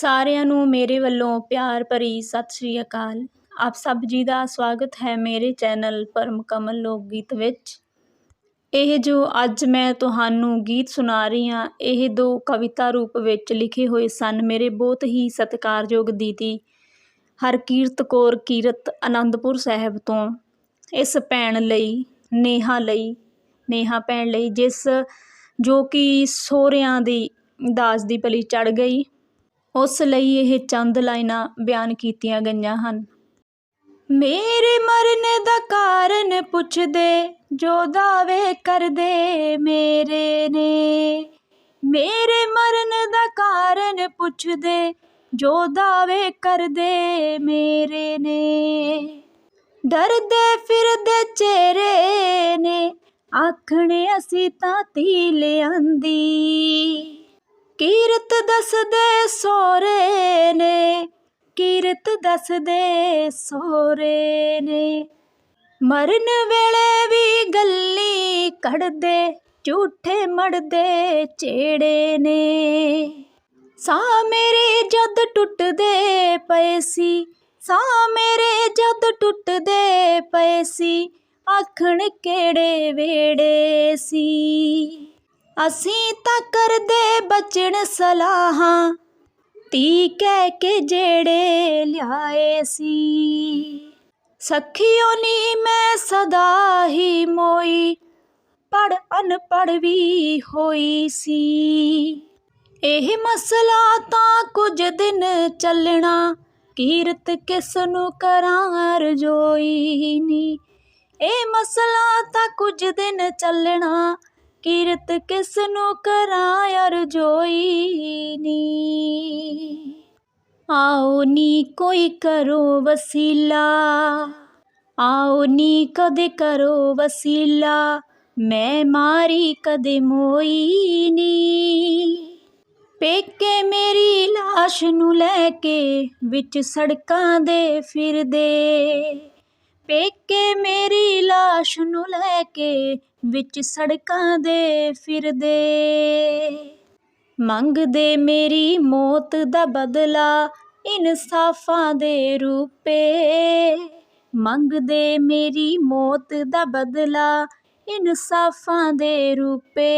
ਸਾਰਿਆਂ ਨੂੰ ਮੇਰੇ ਵੱਲੋਂ ਪਿਆਰ ਭਰੀ ਸਤਿ ਸ਼੍ਰੀ ਅਕਾਲ। ਆਪ ਸਭ ਜੀ ਦਾ ਸਵਾਗਤ ਹੈ ਮੇਰੇ ਚੈਨਲ ਪਰਮ ਕਮਲ ਲੋਕ ਗੀਤ ਵਿੱਚ। ਇਹ ਜੋ ਅੱਜ ਮੈਂ ਤੁਹਾਨੂੰ ਗੀਤ ਸੁਣਾ ਰਹੀ ਹਾਂ, ਇਹ ਦੋ ਕਵਿਤਾ ਰੂਪ ਵਿੱਚ ਲਿਖੇ ਹੋਏ ਸਨ। ਮੇਰੇ ਬਹੁਤ ਹੀ ਸਤਿਕਾਰਯੋਗ ਦੀਦੀ ਹਰਕੀਰਤ ਕੌਰ ਕੀਰਤ ਆਨੰਦਪੁਰ ਸਾਹਿਬ ਤੋਂ। ਇਸ ਭੈਣ ਲਈ, ਨੇਹਾ ਲਈ, ਨੇਹਾ ਭੈਣ ਲਈ, ਜਿਸ ਜੋ ਕਿ ਸਹੁਰਿਆਂ ਦੀ ਦਾਜ ਦੀ ਪਲੀ ਚੜ ਗਈ। ਉਸ ਲਈ ਇਹ ਚੰਦ ਲਾਈਨਾਂ ਬਿਆਨ ਕੀਤੀਆਂ ਗਈਆਂ ਹਨ। ਮੇਰੇ ਮਰਨ ਦਾ ਕਾਰਨ ਪੁੱਛਦੇ, ਜੋ ਦਾਵੇ ਕਰਦੇ ਮੇਰੇ ਨੇ। ਮੇਰੇ ਮਰਨ ਦਾ ਕਾਰਨ ਪੁੱਛਦੇ, ਜੋ ਦਾਵੇ ਕਰਦੇ ਮੇਰੇ ਨੇ। ਡਰਦੇ ਫਿਰਦੇ ਚਿਹਰੇ ਨੇ, ਆਖਣੇ ਅਸੀਂ ਤਾਂ ਤੀ ਲਿਆਂਦੀ। ਕੀਰਤ ਦੱਸਦੇ ਸੋਰੇ ਨੇ, ਕੀਰਤ ਦੱਸਦੇ ਸੋਰੇ ਨੇ। ਮਰਨ ਵੇਲੇ ਵੀ ਗੱਲੀ ਕੱਢਦੇ, ਝੂਠੇ ਮੜਦੇ ਚੇੜੇ ਨੇ। ਸਾ ਮੇਰੇ ਜਦ ਟੁੱਟਦੇ ਪਏ ਸੀ ਸਾ ਮੇਰੇ ਜਦ ਟੁੱਟਦੇ ਪਏ ਸੀ, ਆਖਣ ਕਿਹੜੇ ਵੇੜੇ ਸੀ। ਅਸੀਂ ਤਾਂ ਕਰਦੇ ਬਚਣ ਸਲਾਹਾਂ। ਤੀ ਕਹਿ ਕੇ ਜਿਹੜੇ ਲਿਆਏ ਸੀ। ਸਖੀਓ ਨੀ ਮੈਂ ਸਦਾ ਹੀ ਮੋਈ ਪੜ ਅਨਪੜ ਵੀ ਹੋਈ ਸੀ। ਇਹ ਮਸਲਾ ਤਾਂ ਕੁਝ ਦਿਨ ਚੱਲਣਾ, ਕੀਰਤ ਕਿਸ ਨੂੰ ਕਰਾਂ ਰਜੋਈ ਨੀ। ਇਹ ਮਸਲਾ ਤਾਂ ਕੁਝ ਦਿਨ ਚੱਲਣਾ ਕੀਰਤ ਕਿਸ ਨੂੰ ਕਰਾਂ ਅਰਜੋਈ ਨੀ। ਆਓ ਨੀ ਕੋਈ ਕਰੋ ਵਸੀਲਾ, ਆਓ ਨੀ ਕਦੇ ਕਰੋ ਵਸੀਲਾ, ਮੈਂ ਮਾਰੀ ਕਦੇ ਮੋਈ ਨੀ। ਪੇਕੇ ਮੇਰੀ লাশ ਨੂੰ ਲੈ ਕੇ ਵਿੱਚ ਸੜਕਾਂ ਦੇ ਫਿਰਦੇ, ਪੇਕੇ ਮੇਰੀ ਲਾਸ਼ ਨੂੰ ਲੈ ਕੇ ਵਿੱਚ ਸੜਕਾਂ ਦੇ ਫਿਰਦੇ। ਮੰਗਦੇ ਮੇਰੀ ਮੌਤ ਦਾ ਬਦਲਾ ਇਨਸਾਫਾਂ ਦੇ ਰੂਪੇ। ਮੰਗਦੇ ਮੇਰੀ ਮੌਤ ਦਾ ਬਦਲਾ ਇਨਸਾਫਾਂ ਦੇ ਰੂਪੇ।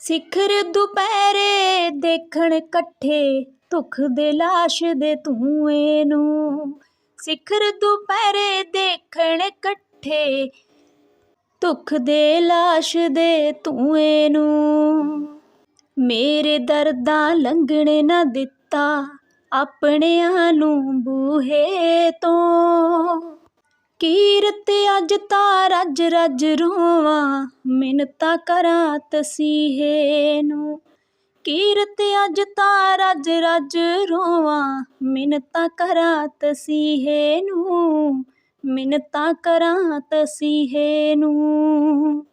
ਸਿਖਰ ਦੁਪਹਿਰੇ ਦੇਖਣ ਇਕੱਠੇ, ਧੁਖ ਦੇ ਲਾਸ਼ ਦੇ ਧੂਏ ਨੂੰ ਸਿਖਰ ਦੁਪਹਿਰੇ ਦੇਖਣ ਇਕੱਠੇ। ਦੁੱਖ ਦੇ ਲਾਸ਼ ਦੇ ਧੂਏ ਨੂੰ। ਮੇਰੇ ਦਰਦਾਂ ਲੰਘਣੇ ਨਾ ਦਿੱਤਾ ਆਪਣਿਆਂ ਨੂੰ ਬੂਹੇ ਤੋਂ। ਕੀਰਤ ਅੱਜ ਤਾਂ ਰੱਜ ਰੱਜ ਰੋਵਾਂ, ਮਿੰਨਤਾਂ ਕਰਾਂ ਤਸੀਹੇ ਨੂੰ। ਕੀਰਤ ਅੱਜ ਤਾਂ ਰੱਜ ਰੱਜ ਰੋਵਾਂ। ਮਿੰਨਤਾਂ ਕਰਾਂ ਤਸੀਹੇ ਨੂੰ ਮਿੰਨਤਾਂ ਕਰਾਂ ਤਸੀਹੇ ਨੂੰ।